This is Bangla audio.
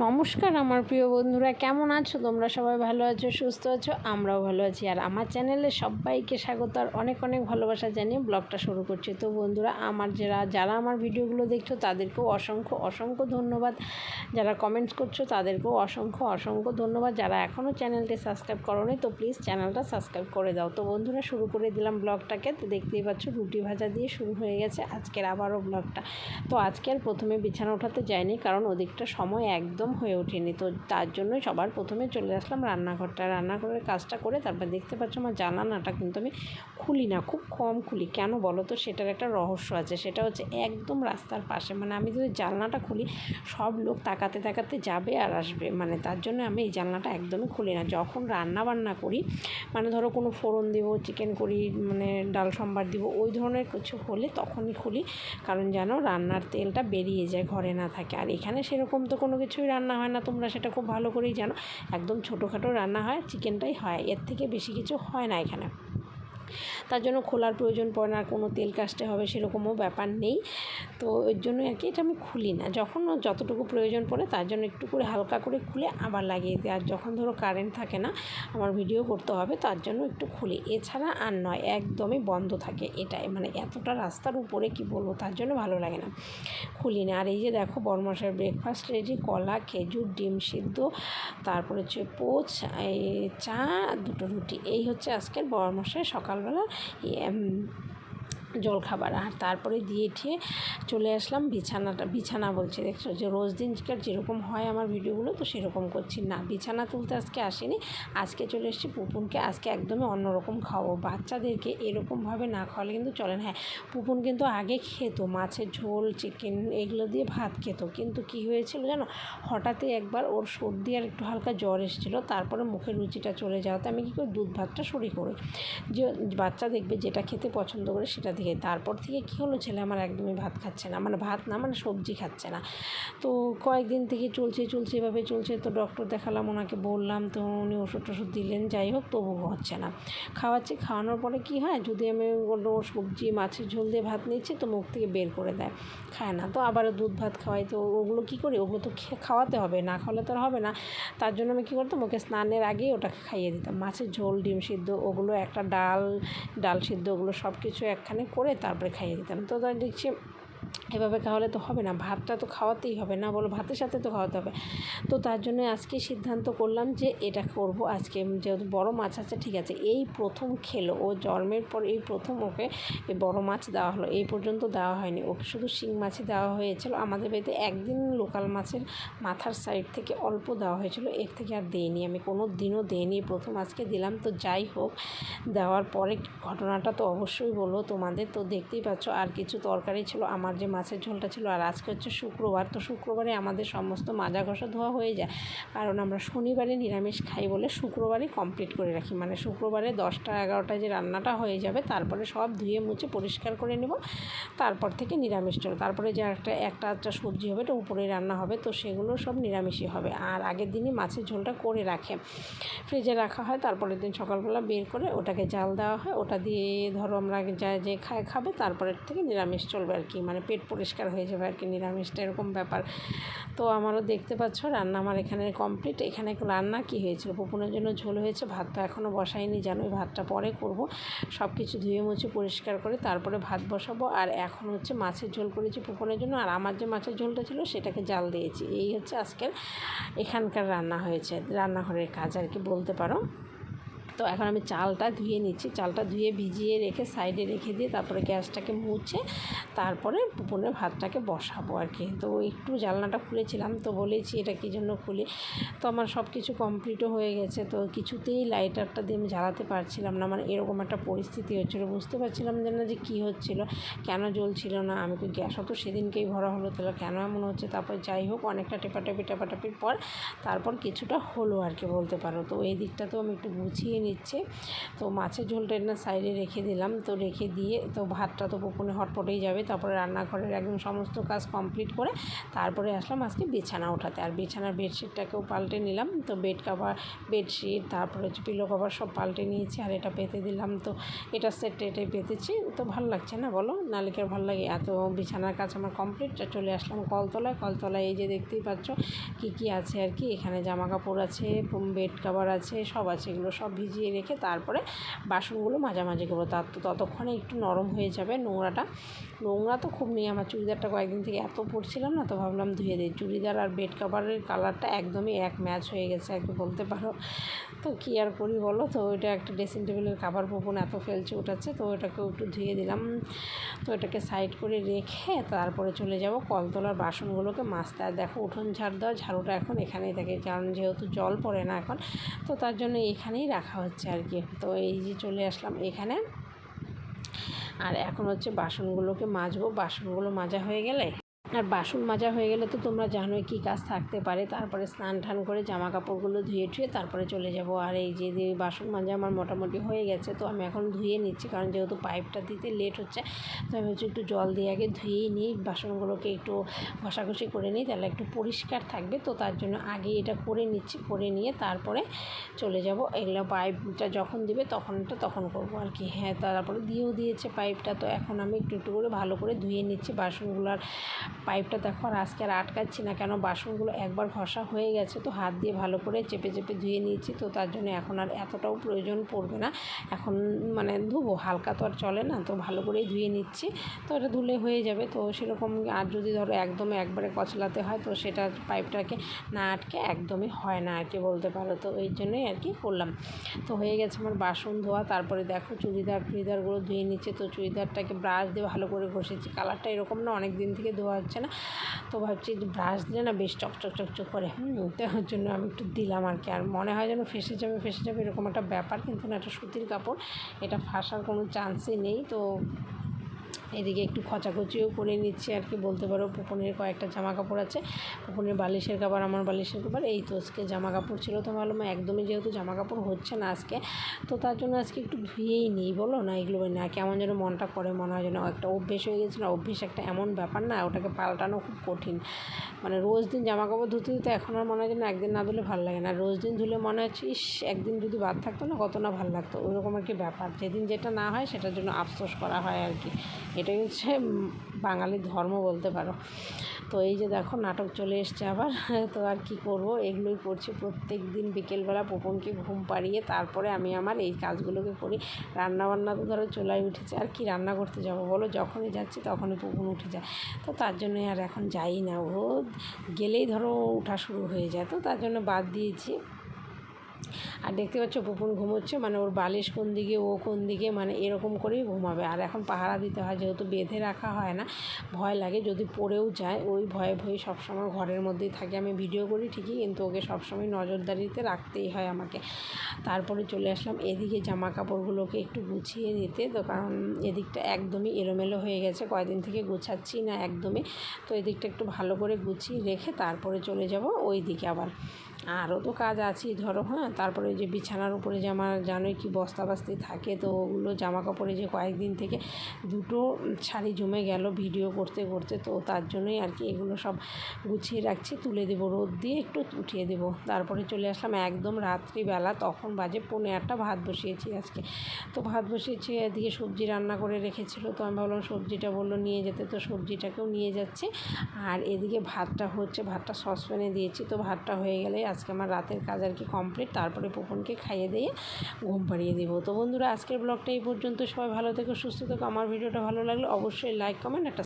নমস্কার আমার প্রিয় বন্ধুরা, কেমন আছো? তোমরা সবাই ভালো আছো, সুস্থ আছো? আমরাও ভালো আছি। আর আমার চ্যানেলে সবাইকে স্বাগত আর অনেক অনেক ভালোবাসা জানিয়ে ব্লগটা শুরু করছি। তো বন্ধুরা, আমার যারা যারা আমার ভিডিওগুলো দেখছ, তাদেরকেও অসংখ্য অসংখ্য ধন্যবাদ। যারা কমেন্টস করছ, তাদেরকেও অসংখ্য অসংখ্য ধন্যবাদ। যারা এখনও চ্যানেলটি সাবস্ক্রাইব করোনি, তো প্লিজ চ্যানেলটা সাবস্ক্রাইব করে দাও। তো বন্ধুরা, শুরু করে দিলাম ব্লগটাকে। তো দেখতেই পাচ্ছ, রুটি ভাজা দিয়ে শুরু হয়ে গেছে আজকের আবারও ব্লগটা। তো আজকে আর প্রথমে বিছানা ওঠাতে যায়নি কারণ ওদিকটা সময় একদম হয়ে ওঠেনি। তো তার জন্যই সবার প্রথমে চলে আসলাম রান্নাঘরটা। রান্নাঘরের কাজটা করে তারপর দেখতে পাচ্ছ আমার জানানাটা কিন্তু আমি খুলি না, খুব কম খুলি। কেন বলো তো? সেটার একটা রহস্য আছে। সেটা হচ্ছে একদম রাস্তার পাশে। মানে আমি যদি জানলাটা খুলি, সব লোক তাকাতে তাকাতে যাবে আর আসবে। মানে তার জন্য আমি এই জানলাটা একদমই খুলি না। যখন রান্না বান্না করি মানে ধরো কোনো ফোড়ন দিব, চিকেন করি মানে ডাল সম্বার দিব, ওই ধরনের কিছু হলে তখনই খুলি। কারণ যেন রান্নার তেলটা বেরিয়ে যায়, ঘরে না থাকে। আর এখানে সেরকম তো কোনো কিছুই রান্না হয় না, তোমরা সেটা খুব ভালো করেই জানো। একদম ছোটোখাটো রান্না হয়, চিকেনটাই হয়, এর থেকে বেশি কিছু হয় না এখানে। তার জন্য খোলার প্রয়োজন পড়ে না আর কোনো তেল কাস্টে হবে সেরকমও ব্যাপার নেই। তো ওই জন্য আর কি এটা আমি খুলি না। যখন যতটুকু প্রয়োজন পড়ে তার জন্য একটু করে হালকা করে খুলে আবার লাগিয়ে দিই। আর যখন ধরো কারেন্ট থাকে না, আমার ভিডিও করতে হবে তার জন্য একটু খুলি। এছাড়া আর নয়, একদমই বন্ধ থাকে এটাই। মানে এতটা রাস্তার উপরে কি বলব, তার জন্য ভালো লাগে না। খুলি না। আর এই যে দেখো বরমাসের ব্রেকফাস্ট রেডি কলা, খেজুর, ডিম সিদ্ধ, তারপরে হচ্ছে পোচ চা, দুটো রুটি। এই হচ্ছে আজকের বরমাসের সকালবেলা জলখাবার। আর তারপরে দিয়ে ঠিয়ে চলে আসলাম বিছানাটা, বিছানা বলছে, দেখছ? যে রোজ দিনকার যেরকম হয় আমার ভিডিওগুলো, তো সেরকম করছি না। বিছানা তুলতে আজকে আসিনি, আজকে চলে এসেছি পুপুনকে আজকে একদমই অন্যরকম খাওয়াবো। বাচ্চাদেরকে এরকমভাবে না খাওয়ালে কিন্তু চলে না। হ্যাঁ পুপুন কিন্তু আগে খেত, মাছের ঝোল, চিকেন এগুলো দিয়ে ভাত খেত। কিন্তু কি হয়েছিল জানো? হঠাৎই একবার ওর সর্দি আর একটু হালকা জ্বর এসেছিল, তারপরে মুখের রুচিটা চলে যাওয়াতে আমি কী করি? দুধ ভাতটা সরি করি। যে বাচ্চা দেখবে যেটা খেতে পছন্দ করে সেটা থেকে তারপর থেকে কী হলো ছেলে? আমার একদমই ভাত খাচ্ছে না। মানে ভাত না মানে সবজি খাচ্ছে না। তো কয়েকদিন থেকে চলছে চলছে, এভাবে চলছে। তো ডক্টর দেখালাম ওনাকে, বললাম তো উনি ওষুধ টষুধ দিলেন, যাই হোক তবু হচ্ছে না। খাওয়াচ্ছি, খাওয়ানোর পরে কি হয়? যদি আমি কোনো সবজি, মাছের ঝোল দিয়ে ভাত নিচ্ছি, তো মুখ থেকে বের করে দেয়। খায় না। তো আবার দুধ, ভাত খাওয়াই। তো ওগুলো কী করি? ওগুলো তো খাওয়াতে হবে। না খাওয়ালে তো হবে না। তার জন্য আমি কী করতাম? ওকে স্নানের আগেই ওটাকে খাইয়ে দিতাম। মাছের ঝোল, ডিম সিদ্ধ, ওগুলো একটা ডাল ডাল সিদ্ধ, ওগুলো সব কিছু একখানে করে তারপরে খাইয়ে দিতাম। তো দেখছি এভাবে খাওয়ালে তো হবে না, ভাতটা তো খাওয়াতেই হবে, না বলো ভাতের সাথে তো খাওয়াতে হবে। তো তার জন্য আজকে সিদ্ধান্ত করলাম যে এটা করব আজকে, যেহেতু বড় মাছ আছে, ঠিক আছে, এই প্রথম খেলো, ও জন্মের পর এই প্রথম ওকে বড় মাছ দেওয়া হলো, এই পর্যন্ত দেওয়া হয়নি, ওকে শুধু শিং মাছই দেওয়া হয়েছিল, আমাদের বাড়িতে একদিন লোকাল মাছের মাথার সাইড থেকে অল্প দেওয়া হয়েছিল, এর থেকে আর দিইনি, আমি কোনো দিনও দিইনি, প্রথম আজকে দিলাম, তো যাই হোক, দেওয়ার পরে ঘটনাটা তো অবশ্যই বলব তোমাদের, তো দেখতেই পাচ্ছ, আর কিছু তরকারি ছিল, আমার যে মাছের ঝোলটা ছিল, আর আজকে হচ্ছে শুক্রবার। তো শুক্রবারে আমাদের সমস্ত মাজা ঘষা ধোয়া হয়ে যায়। কারণ আমরা শনিবারে নিরামিষ খাই বলে শুক্রবারই কমপ্লিট করে রাখি। মানে শুক্রবারে দশটা, এগারোটায় যে রান্নাটা হয়ে যাবে, তারপরে সব ধুয়ে মুছে পরিষ্কার করে নেব। তারপর থেকে নিরামিষ চলে। তারপরে যে একটা একটা একটা সবজি হবে, এটা উপরে রান্না হবে। তো সেগুলো সব নিরামিষই হবে। আর আগের দিনই মাছের ঝোলটা করে রাখে। ফ্রিজে রাখা হয়, তারপরের দিন সকালবেলা বের করে ওটাকে জাল দেওয়া হয়। ওটা দিয়ে ধরো আমরা যা, যে খায়, খাবে, তারপরের থেকে নিরামিষ চলবে আর কি। মানে পেট পরিষ্কার হয়ে যাবে আর কি, নিরামিষটা এরকম ব্যাপার। তো আমারও দেখতে পাচ্ছ, রান্না আমার এখানে কমপ্লিট এখানে রান্না কি হয়েছিল? পুপুনের জন্য ঝোল হয়েছে, ভাত তো এখনও বসাইনি জানো ভাতটা পরে করব। সব কিছু ধুয়ে মুছে পরিষ্কার করে তারপরে ভাত বসাবো। আর এখন হচ্ছে মাছের ঝোল করেছি পুকুরের জন্য, আর আমার যে মাছের ঝোলটা ছিল সেটাকে জাল দিয়েছি। এই হচ্ছে আজকের এখানকার রান্না হয়েছে, রান্নাঘরের কাজ আর কি বলতে পারো। তো এখন আমি চালটা ধুয়ে নিচ্ছি। চালটা ধুয়ে ভিজিয়ে রেখে সাইডে রেখে দিয়ে তারপরে গ্যাসটাকে মুছে তারপরে পুকুরে ভাতটাকে বসাবো আর কি। তো একটু জানলাটা খুলেছিলাম তো বলেছি এটা কী জন্য খুলি। তো আমার সব কিছু কমপ্লিটও হয়ে গেছে। তো কিছুতেই লাইটারটা দিয়ে আমি জ্বালাতে পারছিলাম না। মানে এরকম একটা পরিস্থিতি হচ্ছিল। বুঝতে পারছিলাম যে না যে কী হচ্ছিল, কেন জ্বলছিল না। আমি তো গ্যাসও তো সেদিনকেই ভরা হলো, তাহলে কেন এমন হচ্ছে? তারপর যাই হোক, অনেকটা টেপাটাপি, টেপাটাপির পর তারপর কিছুটা হলো আর কি বলতে পারো। তো এই দিকটা তো আমি একটু গুছিয়ে নিচ্ছে। তো মাছের ঝোলটা না সাইডে রেখে দিলাম। তো রেখে দিয়ে তো ভাতটা তো গোপনে হটপটেই যাবে। তারপরে রান্নাঘরের একদম সমস্ত কাজ কমপ্লিট করে তারপরে আসলাম আজকে বিছানা ওঠাতে। আর বিছানার বেডশিটটাকেও পাল্টে নিলাম। তো বেড কাভার, বেডশিট, তারপরে হচ্ছে পিলো কভার সব পাল্টে নিয়েছি আর এটা পেতে দিলাম। তো এটা সেট এটাই পেতেছি। তো ভালো লাগছে না বলো? আর ভালো লাগে? এত বিছানার কাজ আমার কমপ্লিট চলে আসলাম কলতলায়। কলতলায় এই যে দেখতেই পাচ্ছ কি কি আছে আর কি। এখানে জামা কাপড় আছে বেড কাভার আছে, সব আছে। এগুলো সব ভিজিয়ে রেখে তারপরে বাসনগুলো মাঝামাঝি করব। তার তো ততক্ষণে একটু নরম হয়ে যাবে নোংরাটা। নোংরা তো খুব নেই, আমার চুড়িদারটা কয়েকদিন থেকে এত পরছিলাম না, তো ভাবলাম ধুয়ে দিই। চুড়িদার আর বেড কাভারের কালারটা একদমই এক ম্যাচ হয়ে গেছে কি বলতে পারো। তো কী আর করি বলো? তো ওইটা একটা ড্রেসিং টেবিলের কাভার পোপন এত ফেলছে ওঠাচ্ছে তো ওটাকেও একটু ধুয়ে দিলাম। তো এটাকে সাইড করে রেখে তারপরে চলে যাব কলতলার বাসনগুলোকে মাজতে। আর দেখো, উঠোন ঝাড় দেওয়া ঝাড়ুটা এখন এখানেই থাকে, কারণ যেহেতু জল পড়ে না এখন, তো তার জন্য এখানেই রাখা হচ্ছে আর কি। তো এই যে চলে আসলাম এখানে। আর এখন হচ্ছে বাসনগুলোকে মাজবো। বাসনগুলো মাজা হয়ে গেলে আর বাসন মাজা হয়ে গেলে তো তোমরা জানোই কী কাজ থাকতে পারে। তারপরে স্নান টান করে জামা কাপড়গুলো ধুয়ে টুয়ে তারপরে চলে যাব। আর এই যে বাসন মাজা আমার মোটামুটি হয়ে গেছে, তো আমি এখন ধুয়ে নিচ্ছি। কারণ যেহেতু পাইপটা দিতে লেট হচ্ছে, তো আমি হচ্ছে একটু জল দিয়ে আগে ধুয়েই নিই, বাসনগুলোকে একটু ঘষাঘষি করে নিই, তাহলে একটু পরিষ্কার থাকবে। তো তার জন্য আগে এটা করে নিচ্ছি, করে নিয়ে তারপরে চলে যাব। এগুলো পাইপটা যখন দিবে তখনটা তখন করব আর কি। হ্যাঁ তারপরে দিয়েও দিয়েছে পাইপটা, তো এখন আমি একটু একটু করে ভালো করে ধুয়ে নিচ্ছি বাসনগুলোর পাইপটা দেখো আর আজকে আর আটকাচ্ছি না কেন? বাসনগুলো একবার ঘষা হয়ে গেছে তো হাত দিয়ে ভালো করে চেপে চেপে ধুয়ে নিয়েছি তো তার জন্য এখন আর এতটাও প্রয়োজন পড়বে না। এখন মানে ধুবো, হালকা তো আর চলে না তো ভালো করেই ধুয়ে নিচ্ছি। তো এটা ধুলে হয়ে যাবে তো সেরকম আর যদি ধরো একদম একবারে কচলাতে হয় তো সেটা পাইপটাকে না আটকে একদমই হয় না আর কি বলতে পারো। তো এই জন্যই আর কি করলাম। তো হয়ে গেছে আমার বাসন ধোয়া, তারপরে দেখো চুড়িদার টুড়িদারগুলো ধুয়ে নিচ্ছে। তো চুড়িদারটাকে ব্রাশ দিয়ে ভালো করে ঘষেছি। কালারটা এরকম না অনেক দিন থেকে ধোয়া হচ্ছে না। তো ভাবছি ব্রাশ দিলে না বেশ চকচক চকচক করে। হুম, তো ওর জন্য আমি একটু দিলাম আর কি। আর মনে হয় যেন ফেসে যাবে ফেসে যাবে এরকম একটা ব্যাপার, কিন্তু না একটা সুতির কাপড়। এটা ফাঁসার কোনো চান্সই নেই। তো এদিকে একটু খচাখচিও করে নিচ্ছি আর কি। বলতে পারো পুপনের কয়েকটা জামা কাপড় আছে। পুপনের বালিশের কাপড় আমার বালিশের কাপড় এই তো আজকে জামা কাপড় ছিল। তো ভালো একদমই যেহেতু জামা কাপড় হচ্ছে না আজকে, তো তার জন্য আজকে একটু ধুয়েই নিই, বলো না এগুলো না, কেমন যেন মনটা করে, মনে হয় যেন একটা অভ্যেস হয়ে গেছে না অভ্যেস একটা এমন ব্যাপার না, ওটাকে পাল্টানো খুব কঠিন। মানে রোজ দিন জামা কাপড় ধুতে ধুতে এখন আর মনে হয় যেন একদিন না ধুলে ভালো লাগে না। রোজ দিন ধুলে মনে হচ্ছে ইস, একদিন যদি বাদ থাকতো না, কত না ভালো লাগতো। ওইরকম আর ব্যাপার। যেদিন যেটা না হয়, সেটার জন্য আফসোস করা হয় আর কি। এটাই হচ্ছে বাঙালির ধর্ম বলতে পারো। তো এই যে দেখো, নাটক চলে এসছে আবার। তো আর কি করব? এগুলোই করছি প্রত্যেক দিন বিকেলবেলা পোপনকে ঘুম পাড়িয়ে তারপরে আমি আমার এই কাজগুলোকে করি। রান্নাবান্না তো ধরো চলাই উঠেছে, আর কি রান্না করতে যাব বলো? যখনই যাচ্ছি তখনই পোপন উঠে যায়। তো তার জন্য আর এখন যাই না। ও গেলেই ধরো উঠা শুরু হয়ে যায়। তো তার জন্য বাদ দিয়েছি। আর দেখতে পাচ্ছ পুপুন ঘুমোচ্ছে মানে ওর বালিশ কোন দিকে, ও কোন দিকে মানে এরকম করেই ঘুমাবে। আর এখন পাহারা দিতে হয়, যেহেতু বেঁধে রাখা হয় না, ভয় লাগে যদি পড়েও যায়, ওই ভয়ে ভয়ে সবসময় ঘরের মধ্যেই থাকে। আমি ভিডিও করি ঠিকই, কিন্তু ওকে সবসময় নজরদারিতে রাখতেই হয় আমাকে। তারপরে চলে আসলাম এদিকে জামা কাপড়গুলোকে একটু গুছিয়ে নিতে। তো কারণ এদিকটা একদমই এলোমেলো হয়ে গেছে কয়েকদিন থেকে গুছাচ্ছি না একদমই। তো এদিকটা একটু ভালো করে গুছিয়ে রেখে তারপরে চলে যাব ওই দিকে আবার। আরও তো কাজ আছে, ধরো হ্যাঁ? তারপরে যে বিছানার উপরে যে আমার জানোই কি বস্তা বাস্তি থাকে, তো ওগুলো জামা কাপড়ে যে কয়েকদিন থেকে দুটো শাড়ি জমে গেল ভিডিও করতে করতে, তো তার জন্যই আর কি এগুলো সব গুছিয়ে রাখছি, তুলে দেবো রোদ দিয়ে, একটু উঠিয়ে দেবো। তারপরে চলে আসলাম একদম রাত্রিবেলা, তখন বাজে পৌনে আটটা, ভাত বসিয়েছি আজকে। তো ভাত বসিয়েছি, এদিকে সবজি রান্না করে রেখেছিলো, তো আমি ভাবলাম সবজিটা বলল নিয়ে যেতে, তো সবজিটাকেও নিয়ে যাচ্ছে। আর এদিকে ভাতটা হচ্ছে, ভাতটা সসপ্যানে দিয়েছি, তো ভাতটা হয়ে গেলে আজকে আমার রাতের কাজ আর কি কমপ্লিট তারপরে পোপনকে খাইয়ে দিয়ে ঘুম পাড়িয়ে দেবো। তো বন্ধুরা, আজকের ব্লগটা এই পর্যন্ত। সবাই ভালো থেকো, সুস্থ থেকো। আমার ভিডিওটা ভালো লাগলে অবশ্যই লাইক কমেন্ট একটা